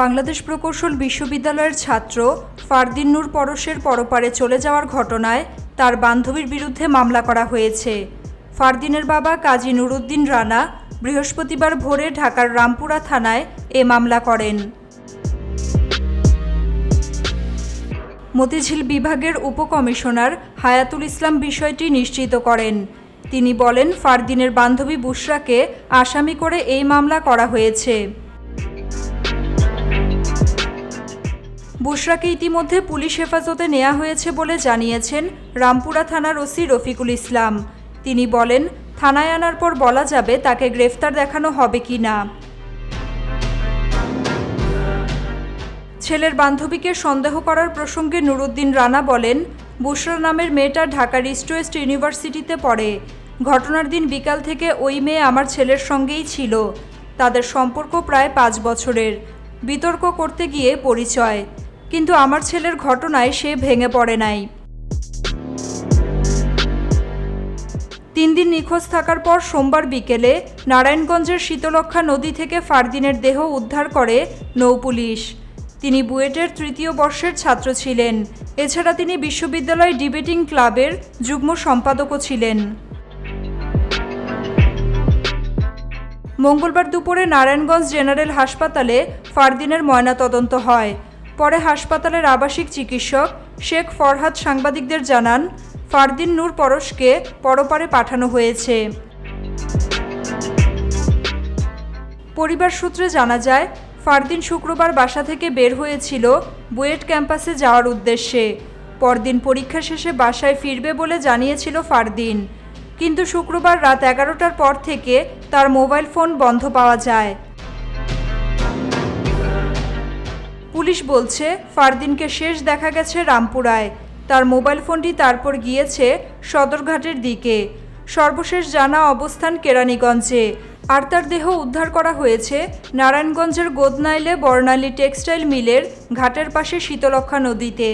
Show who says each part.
Speaker 1: বাংলাদেশ প্রকৌশল বিশ্ববিদ্যালয়ের ছাত্র ফারদিন নূর পরশের পরপারে চলে যাওয়ার ঘটনায় তার বান্ধবীর বিরুদ্ধে মামলা করা হয়েছে। ফারদিনের বাবা কাজী নুরুদ্দিন রানা বৃহস্পতিবার ভোরে ঢাকার রামপুরা থানায় এ মামলা করেন। মতিঝিল বিভাগের উপকমিশনার হায়াতুল ইসলাম বিষয়টি নিশ্চিত করেন। তিনি বলেন, ফারদিনের বান্ধবী বুশরাকে আসামি করে এই মামলা করা হয়েছে। বুশরাকে ইতিমধ্যে পুলিশ হেফাজতে নেওয়া হয়েছে বলে জানিয়েছেন রামপুরা থানার ওসি রফিকুল ইসলাম। তিনি বলেন, থানায় আনার পর বলা যাবে তাকে গ্রেফতার দেখানো হবে কি না। ছেলের বান্ধবীকে সন্দেহ করার প্রসঙ্গে নুরুদ্দিন রানা বলেন, বুশরা নামের মেয়েটা ঢাকার ইস্ট ওয়েস্ট ইউনিভার্সিটিতে পড়ে। ঘটনার দিন বিকাল থেকে ওই মেয়ে আমার ছেলের সঙ্গেই ছিল। তাদের সম্পর্ক প্রায় পাঁচ বছরের। বিতর্ক করতে গিয়ে পরিচয়। কিন্তু আমার ছেলের ঘটনায় সে ভেঙে পড়ে নাই। তিন দিন নিখোঁজ থাকার পর সোমবার বিকেলে নারায়ণগঞ্জের শীতলক্ষা নদী থেকে ফারদিনের দেহ উদ্ধার করে নৌপুলিশ তিনি বুয়েটের তৃতীয় বর্ষের ছাত্র ছিলেন। এছাড়া তিনি বিশ্ববিদ্যালয় ডিবেটিং ক্লাবের যুগ্ম সম্পাদকও ছিলেন। মঙ্গলবার দুপুরে নারায়ণগঞ্জ জেনারেল হাসপাতালে ফারদিনের ময়নাতদন্ত হয়। পরে হাসপাতালের আবাসিক চিকিৎসক শেখ ফরহাদ সাংবাদিকদের জানান, ফারদিন নূর পরশকে পরপারে পাঠানো হয়েছে। পরিবার সূত্রে জানা যায়, ফারদিন শুক্রবার বাসা থেকে বের হয়েছিল বুয়েট ক্যাম্পাসে যাওয়ার উদ্দেশ্যে। পরদিন পরীক্ষা শেষে বাসায় ফিরবে বলে জানিয়েছিল ফারদিন। কিন্তু শুক্রবার রাত এগারোটার পর থেকে তার মোবাইল ফোন বন্ধ পাওয়া যায়। পুলিশ বলছে, ফারদিনকে শেষ দেখা গেছে রামপুরায়। তার মোবাইল ফোনটি তারপর গিয়েছে সদরঘাটের দিকে। সর্বশেষ জানা অবস্থান কেরানীগঞ্জে। আর তার দেহ উদ্ধার করা হয়েছে নারায়ণগঞ্জের গোদনাইলে বর্ণালী টেক্সটাইল মিলের ঘাটের পাশে শীতলক্ষা নদীতে।